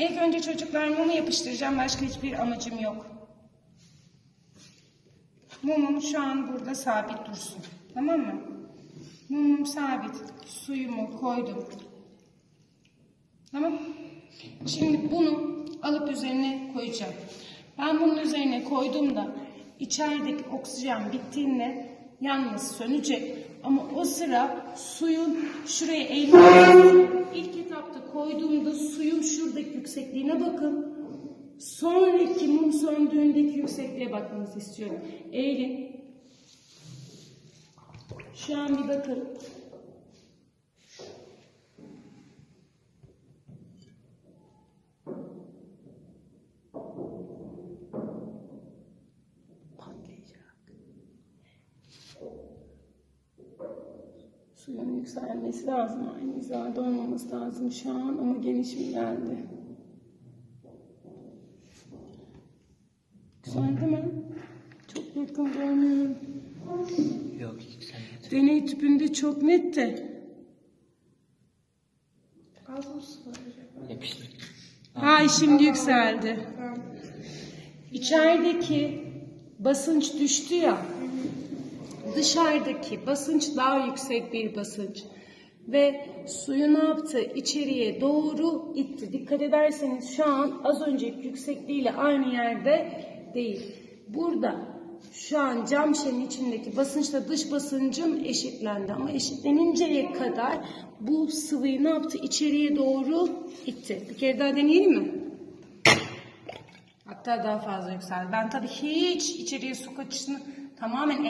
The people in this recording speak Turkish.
İlk önce çocuklar mumu yapıştıracağım. Başka hiçbir amacım yok. Mumum şu an burada sabit dursun. Tamam mı? Mumum sabit. Suyumu koydum. Tamam. Şimdi bunu alıp üzerine koyacağım. Ben bunun üzerine koyduğumda içerideki oksijen bittiğinde yalnız sönecek. Ama o sıra suyun şuraya eğilmesi. İlk etapta koyduğumda suyun şuradaki yüksekliğine bakın. Sonraki mum söndüğündeki yüksekliğe bakmanızı istiyorum. Eğilin. Şu an bir bakın. Suyun yükselmesi lazım. Aynı hizada olmamız lazım şu an ama geniş mi geldi? Güzel değil mi? Çok yakın görmüyorum. Yok yükselmedi. Deney tüpünde çok net de. Yapıştır. Ay şimdi yükseldi. İçerideki basınç düştü ya. Dışarıdaki basınç daha yüksek bir basınç. Ve suyu ne yaptı? İçeriye doğru itti. Dikkat ederseniz şu an az önceki yüksekliğiyle aynı yerde değil. Burada şu an cam şişenin içindeki basınçla dış basıncım eşitlendi. Ama eşitleninceye kadar bu sıvıyı ne yaptı? İçeriye doğru itti. Bir kere daha deneyelim mi? Hatta daha fazla yükseldi. Ben tabii hiç içeriye su kaçışını tamamen